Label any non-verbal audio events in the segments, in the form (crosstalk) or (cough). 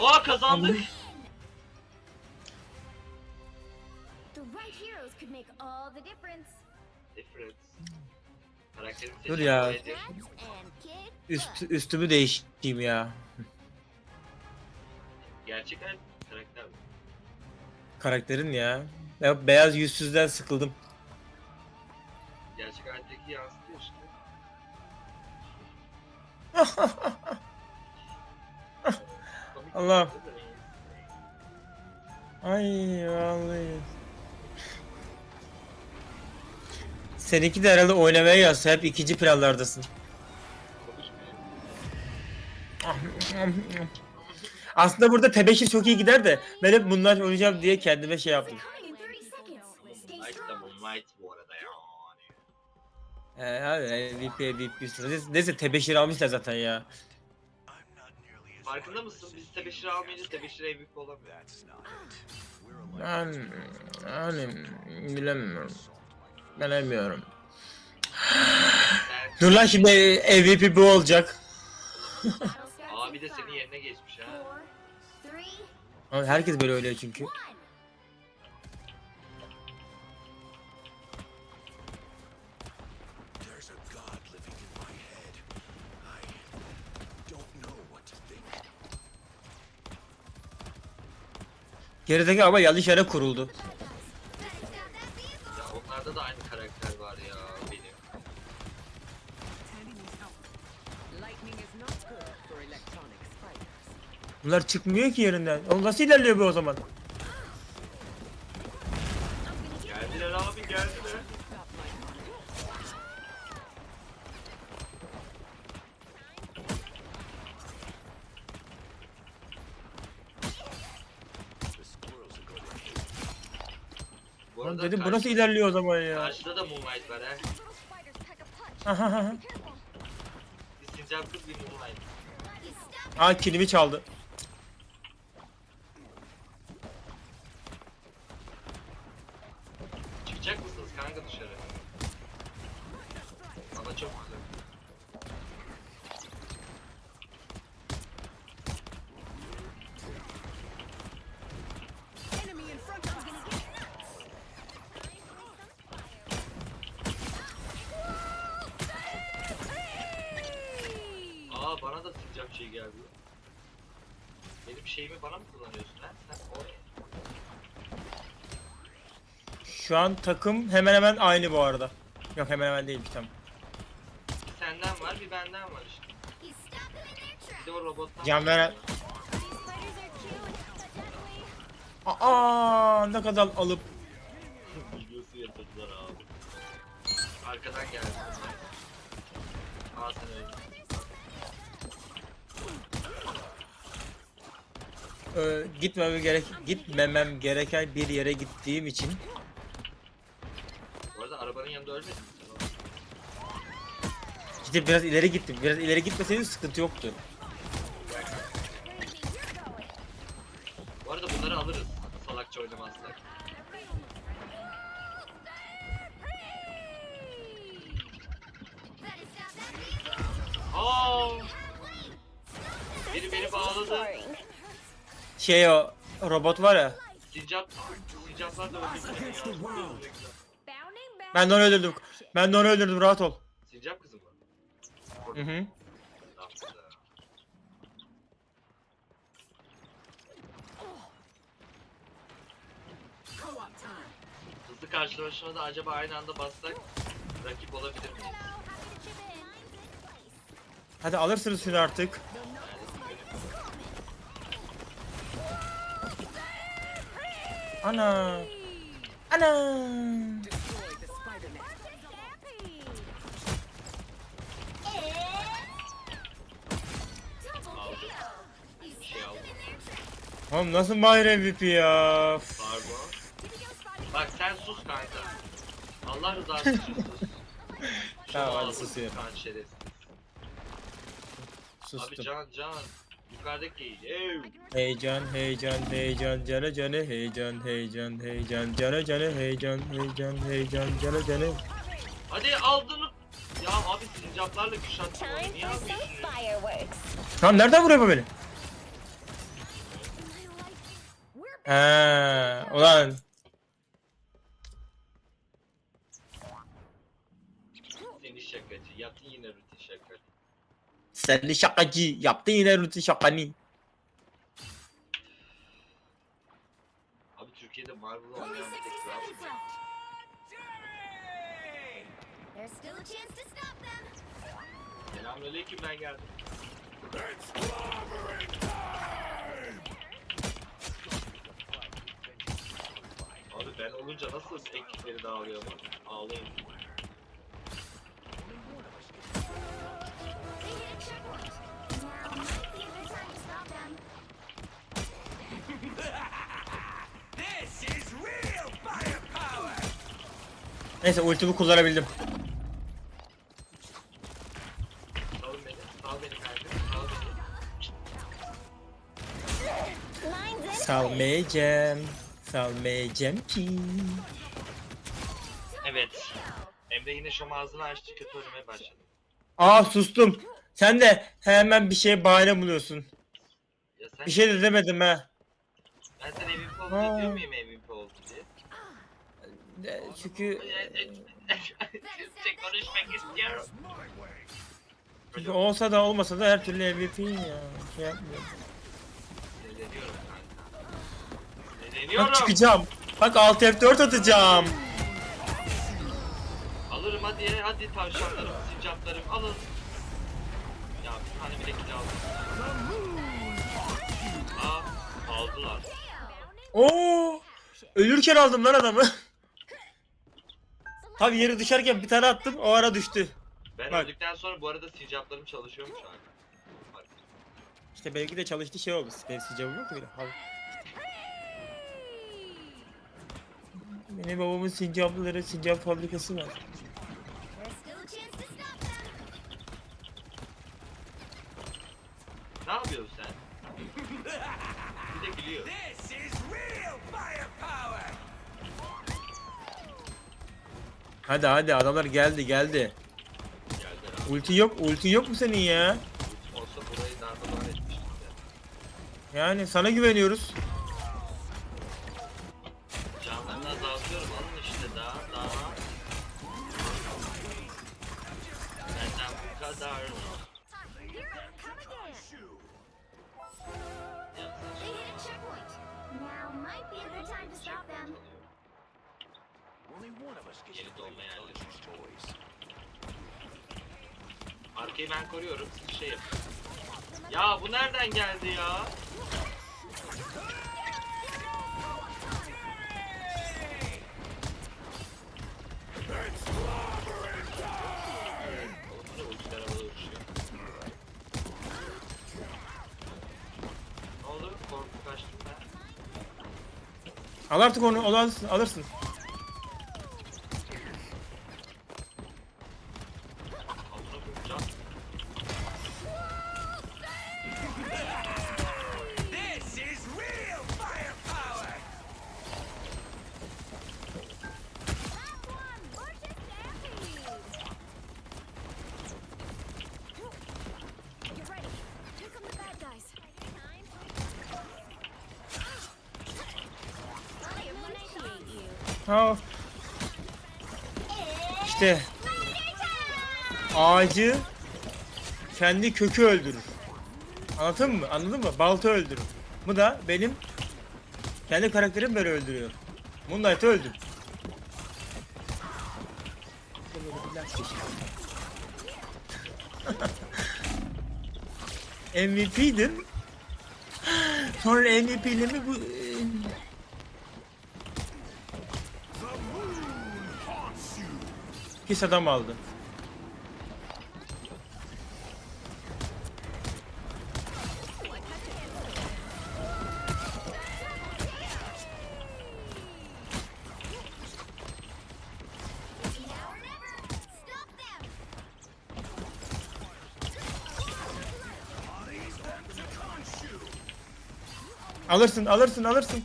Aa kazandık. The right heroes could make all the difference. Difference. Karakterim Dur ya. kolaydı. Congrats and kick Üst, üstümü değiştireyim ya. Gerçek hayat karakter mi? Karakterin ya. Ya beyaz yüzsüzden sıkıldım. Gerçek hayattaki yansıtıyor işte. (laughs) Allah. Ay vallahi. Seninki de herhalde oynamaya yazsa hep ikinci planlardasın. Aslında burada tebeşir çok iyi gider de ben hep bunlar oynayacağım diye kendime şey yaptım. Coming in 30 seconds. Stay Light da strong. Moonlight bu arada ya. He abi MVP MVP neyse tebeşir almışlar zaten ya. Farkında mısın? Biz tebeşir almayınca tebeşir MVP olamıyor. Ben yani bilemiyorum. Bilemiyorum. Dur lan şimdi MVP bu olacak. Bir de senin yerine geçmiş ha. Herkes böyle oynuyor çünkü. Gerideki ama yanlış yere kuruldu. Ya onlarda da aynı karakter var ya benim. Bunlar çıkmıyor ki yerinden. Oğlum nasıl ilerliyor bu o zaman? Geldiler abi geldiler. Stop my heart. The squirrels are going to hate Bu Lan arada dedim bu nasıl ilerliyor o zaman ya? Karşıda da Moonlight var ha. Little spiders pack a punch. Ahaha. Careful. Bir sincap kız bir Moonlight. You stop Aa kilimi çaldı. Çıkacak mısınız kanka dışarı? Ama çok güzel. Enemy in front of me. Aa sincap şey geldi. Benim şeyimi bana mı kullanıyorsun ha? Sen oraya. Şu an takım hemen hemen aynı bu arada. Yok hemen hemen değil tamam. Bir senden var bir benden var işte. Bir de o robottan Can var. veren-. Aa ne kadar alıp (laughs) Videosu yapıldılar abi. Arkadan geldi. Aa sen öyle. E, gitmemem gerek gitmemem gereken bir yere gittiğim için Bu arada arabanın yanında ölmedin mi sen oğlum? gidip biraz ileri gittim. Biraz ileri gitmeseydim sıkıntı yoktu. Bu arada bunları alırız. Salakça oynamazsak. Aa! Biri beni bağladı. Şey o robot var ya. Da. Ben de onu öldürdüm. Ben de onu öldürdüm rahat ol. Sincap kızım mı? Hı hı. Hızlı karşılaşmada acaba aynı anda bassak rakip olabilir miyiz? Hadi alırsınız şunu artık. Ana. Ana. Destroy the spider net. Aldım. Bir şey aldım. Oğlum nasıl Mahir MVP ya? Pardon. Bak sen sus kanka. Allah rızası için sus. (laughs) Tamam hadi susuyorum. Kan şerefsiz. Abi Sustum. can can. Yukarıdaki ev. Heyecan, heyecan, heyecan, canı canı, heyecan, heyecan, heyecan, canı canı, heyecan, heyecan, heyecan, canı canı. Hadi aldın. Ya abi sincaplarla. Time Niye for some yapıyorsun? fireworks. Tamam nereden vuruyor bu beni? Ha, ulan Seni şakacı. Yaptın yine rutin şaka. Sen de şakacı yaptın yine rutin şakanı. Abi Türkiye'de Marvel Only oynayan 60 bir tek kral. seconds left. There's still a chance to stop them. Selamünaleyküm ben geldim. Abi ben olunca nasıl ekipleri dağılıyor bak. Ağlayın. Neyse ultimi kullanabildim. Salın beni. Sal beni kardeşim. Sal beni. Salmayacağım. Salmayacağım ki. Evet. Emre yine şu ağzını açtı kötü oynamaya başladı. Aa sustum. Sen de hemen bir şeye bahane buluyorsun. Ya sen Bir şey de demedim ha. ben sen MVP oldun Aa. diyor muyum diye? De- Çünkü konuşmak istiyorum. çünkü olsa da olmasa da her türlü MVP'yim ya. Şey yapmıyorum. Kanka. Bak çıkacağım. Bak alt F4 atacağım. Alırım hadi hadi tavşanlarım, sincaplarım alın. Ya bir tane bile kill aldım. Aa aldılar. Oo! Ölürken aldım lan adamı. (laughs) Tabi yeri düşerken bir tane attım o ara düştü. Ben Bak. öldükten sonra bu arada sincaplarım çalışıyormuş abi. İşte belki de çalıştı şey oldu. Benim sıcağım yok muydu? Al. Benim babamın sincapları, sincap fabrikası var. There's still a chance to stop them. Ne yapıyorsun sen? Bir de gülüyor. This is real firepower! Hadi hadi adamlar geldi geldi. Abi. Ulti yok, ulti yok mu senin ya? Olsa burayı darmadağın etmiştik de. Yani sana güveniyoruz. Others' toys. Arkayı ben koruyorum. Siz şey. Ya bu nereden geldi ya? Al artık onu, onu alırsın. alırsın. Ha. İşte ağacı kendi kökü öldürür. Anladın mı? Anladın mı? Balta öldürür. Bu da benim kendi karakterim böyle öldürüyor. Moonlight'ı öldür. (laughs) MVP'dim. Sonra MVP'lemi bu pis adam aldı. Alırsın, alırsın, alırsın.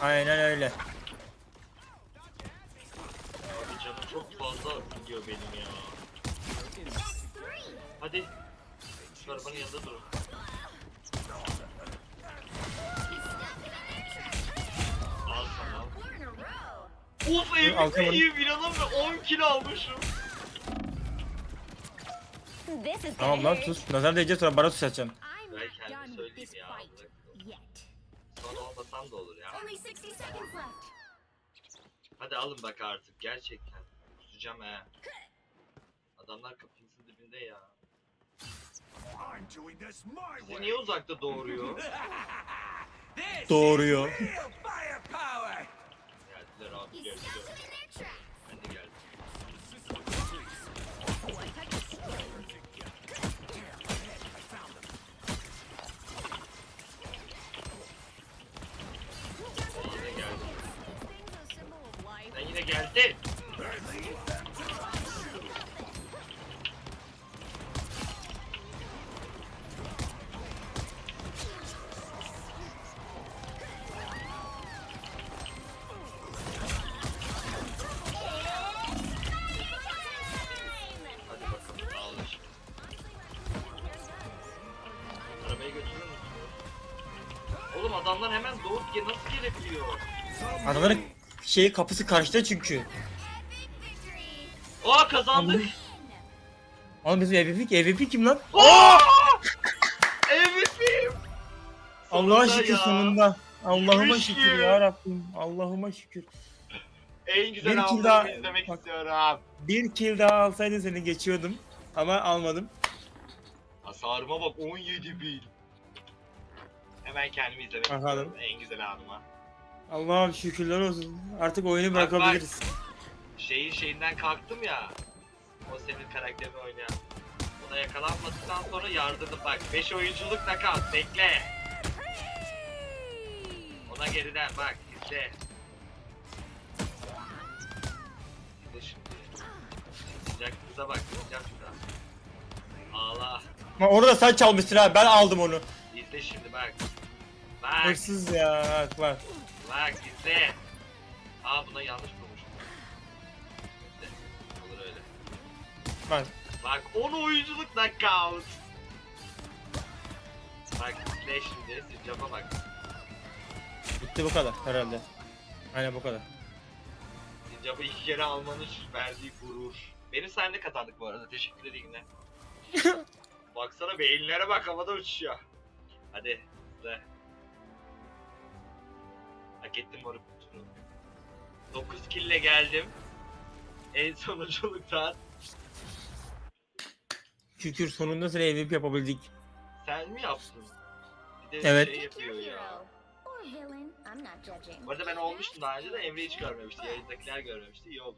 Aynen öyle. çok fazla gidiyor benim ya. Hadi. Şu arabanın yanında durun. Al sana. Of evliliğim inanamıyorum. 10 kilo almışım. Tamam lan sus. Nazar değecek sonra bana sus açacaksın. Ben kendim söyleyeyim ya. Sonra olmasam da olur ya. Hadi alın bak artık gerçekten. Kusacağım he. Adamlar kapımızın dibinde ya. Way. niye uzakta doğuruyor? Doğruyor. Geldiler abi geldiler. Adamlar hemen doğup ge- nasıl gelebiliyor? Adamların şeyi kapısı karşıda çünkü. Aa kazandık. Oğlum bizim MVP, MVP kim lan? Aa! MVP'yim. Allah'a Sonunda şükür ya. sonunda. Allah'ıma şükür ya Rabbim. Allah'ıma şükür. En güzel Bir kill anlarımı daha- izlemek bak. istiyorum. Bir kill daha alsaydın seni geçiyordum. Ama almadım. Hasarıma bak 17 bin. Hemen kendimi izlemek istiyorum en güzel anıma. Allah'ım şükürler olsun. Artık oyunu Bak, bak. bırakabiliriz. Şeyin şeyinden kalktım ya. O senin karakterini oynayan. Buna yakalanmadıktan sonra yardırdım bak. 5 oyunculuk nakat bekle. Ona geriden bak izle. İzle şimdi. Sıcak kıza bak sıcak kıza. Ağla. Ama onu da sen çalmışsın ha. Ben aldım onu. İzle şimdi bak. Bak Hırsız ya. Bak bak. bak izle. Aa buna yanlış bulmuşum. İzle. Olur öyle. Bak. Bak 10 oyunculuk knockout. Bak izle şimdi Sincap'a bak. Bitti bu kadar herhalde. Aynen bu kadar. Sincap'ı iki kere almanın verdiği gurur. Benim sayemde kazandık bu arada. Teşekkür edeyim de. (laughs) Baksana beyinlere bak havada uçuyor. Hadi izle. Hak ettim moruk bu turu. 9 kille geldim. En sonunculuktan. Şükür sonunda seni MVP yapabildik. Sen mi yaptın? Bir de Evet. şey yapıyor ya. Bu arada ben olmuştum daha önce de Emre hiç görmemişti. Yayındakiler görmemişti. İyi oldu